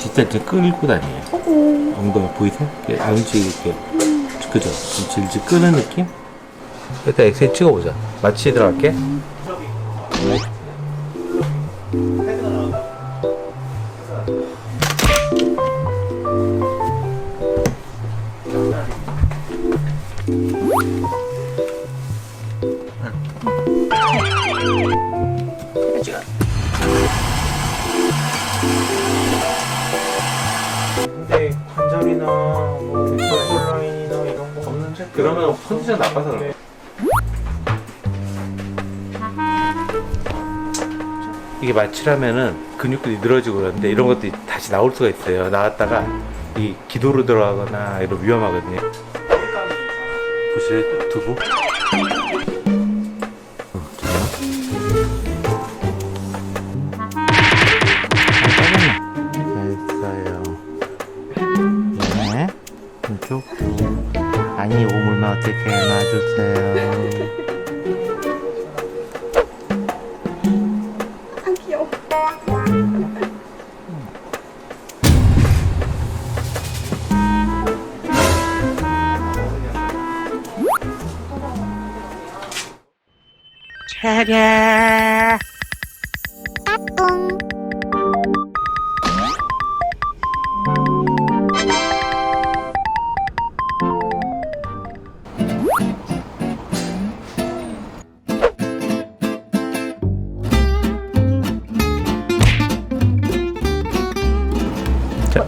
뒷살 좀 끌고 다녀요. 엉덩이 보이세요? 이렇게 엉치 이렇게 그죠? 좀 질질 끄는 느낌? 일단 엑셀 찍어보자. 마취 들어갈게. 그러면 컨디션 나빠서 그래. 이게 마취라면은 근육들이 늘어지고 그러는데 이런 것들이 다시 나올 수가 있어요. 나왔다가 이 기도로 들어가거나 이런 위험하거든요. 보실래요? 두부? 놔주세요.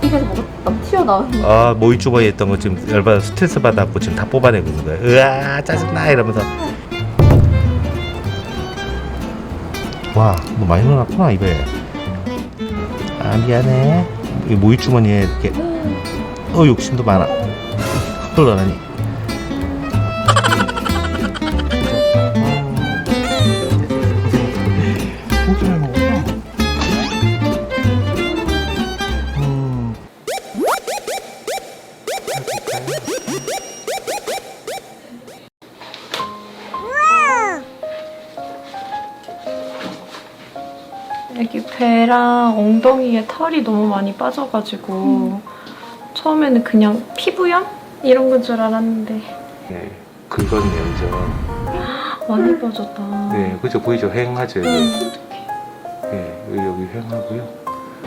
입에서 뭐가 막 튀어나오는 아 모이 주머니 했던 거 지금 열받아 스트레스 받아갖고 지금 다 뽑아내고 있는 거야. 으아 짜증나 이러면서. 와, 너 많이 넣어놨구나 입에. 아 미안해. 이 모이 주머니에 이렇게 어 욕심도 많아. 흘러나니. 여기 배랑 엉덩이에 털이 너무 많이 빠져가지고 처음에는 그냥 피부염? 이런 건 줄 알았는데 네, 긁은 면적. 많이 빠졌다 네, 그죠 보이죠? 휑하죠 여기. 응. 네, 여기, 여기 휑하고요.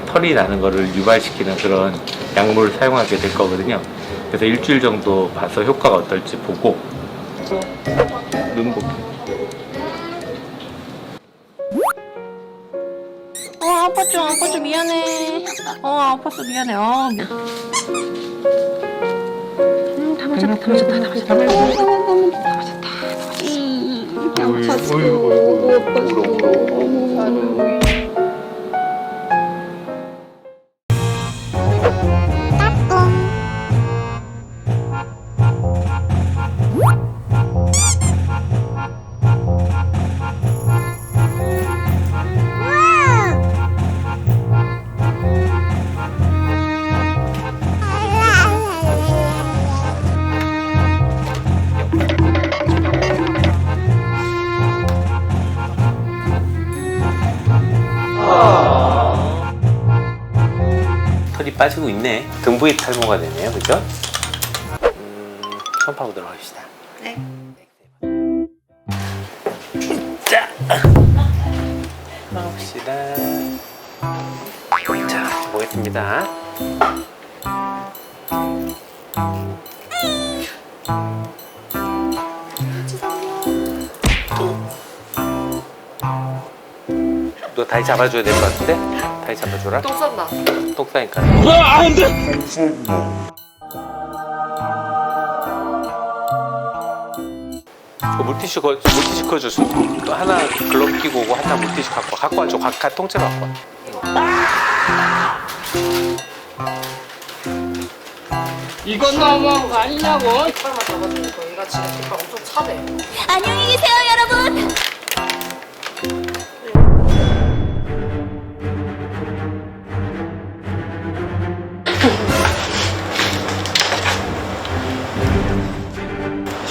털이 나는 거를 유발시키는 그런 약물을 사용하게 될 거거든요. 그래서 일주일 정도 봐서 효과가 어떨지 보고 눈곱. 어 아팠죠 아팠죠 미안해 어 아팠어 미안해 어 미안 음, 다 맞았다 다 맞았다 다 맞았다 다 맞았다 다 맞았다 털이 빠지고 있네. 등 부위 탈모가 되네요, 그죠? 음, 처음 파보도록 합시다. 네. 자, 나옵시다. 자, 보겠습니다. 너 다리 잡아줘야 될 것 같은데? 다리 잡아줘라. 똥 싼다 똑 싸니까. 그 물티슈 거 물티슈 꺼줄 수 하나 글러브 끼고 오고 하나 물티슈 갖고 와. 갖고 와줘 각, 각 통째로 갖고 와. 이건 너무한 거 아니냐고. 털만 잡아주는 거 얘가 지금 털 엄청 차대 안녕히 계세요, 여러분.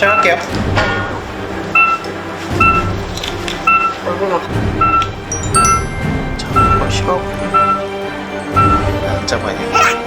시작할게요 얼굴만 자 마시고 각 잡아야 돼.